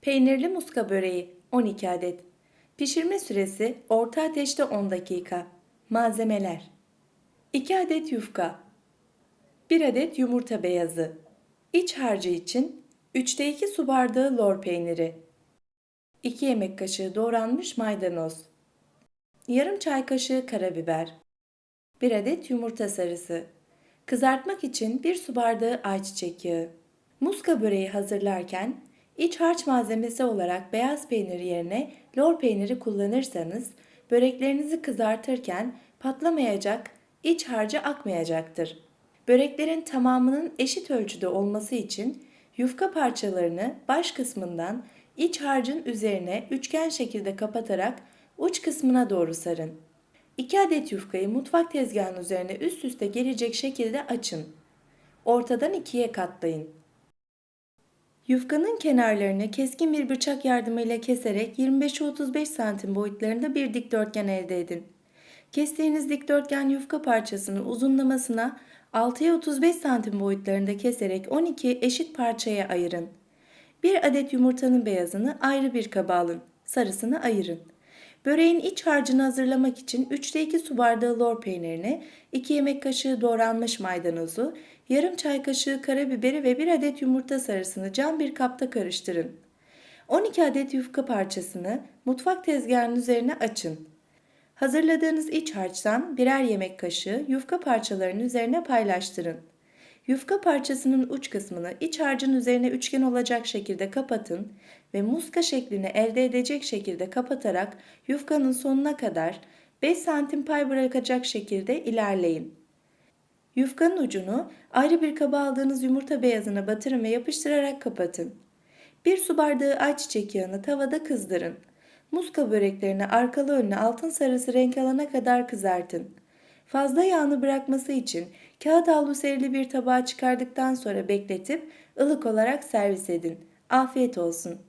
Peynirli muska böreği 12 adet. Pişirme süresi orta ateşte 10 dakika. Malzemeler. 2 adet yufka. 1 adet yumurta beyazı. İç harcı için 3'te 2 su bardağı lor peyniri. 2 yemek kaşığı doğranmış maydanoz. Yarım çay kaşığı karabiber. 1 adet yumurta sarısı. Kızartmak için 1 su bardağı ayçiçek yağı. Muska böreği hazırlarken iç harç malzemesi olarak beyaz peynir yerine lor peyniri kullanırsanız böreklerinizi kızartırken patlamayacak, iç harcı akmayacaktır. Böreklerin tamamının eşit ölçüde olması için yufka parçalarını baş kısmından iç harcın üzerine üçgen şekilde kapatarak uç kısmına doğru sarın. 2 adet yufkayı mutfak tezgahının üzerine üst üste gelecek şekilde açın. Ortadan ikiye katlayın. Yufkanın kenarlarını keskin bir bıçak yardımıyla keserek 25-35 santim boyutlarında bir dikdörtgen elde edin. Kestiğiniz dikdörtgen yufka parçasını uzunlamasına 6'ya 35 santim boyutlarında keserek 12 eşit parçaya ayırın. Bir adet yumurtanın beyazını ayrı bir kaba alın, sarısını ayırın. Böreğin iç harcını hazırlamak için 3'te 2 su bardağı lor peynirini, 2 yemek kaşığı doğranmış maydanozu, yarım çay kaşığı karabiberi ve 1 adet yumurta sarısını cam bir kapta karıştırın. 12 adet yufka parçasını mutfak tezgahının üzerine açın. Hazırladığınız iç harçtan birer yemek kaşığı yufka parçalarının üzerine paylaştırın. Yufka parçasının uç kısmını iç harcın üzerine üçgen olacak şekilde kapatın ve muska şeklini elde edecek şekilde kapatarak yufkanın sonuna kadar 5 santim pay bırakacak şekilde ilerleyin. Yufkanın ucunu ayrı bir kaba aldığınız yumurta beyazına batırın ve yapıştırarak kapatın. Bir su bardağı ayçiçek yağını tavada kızdırın. Muska böreklerini arkalı önlü altın sarısı renk alana kadar kızartın. Fazla yağını bırakması için kağıt havlu serili bir tabağa çıkardıktan sonra bekletip ılık olarak servis edin. Afiyet olsun.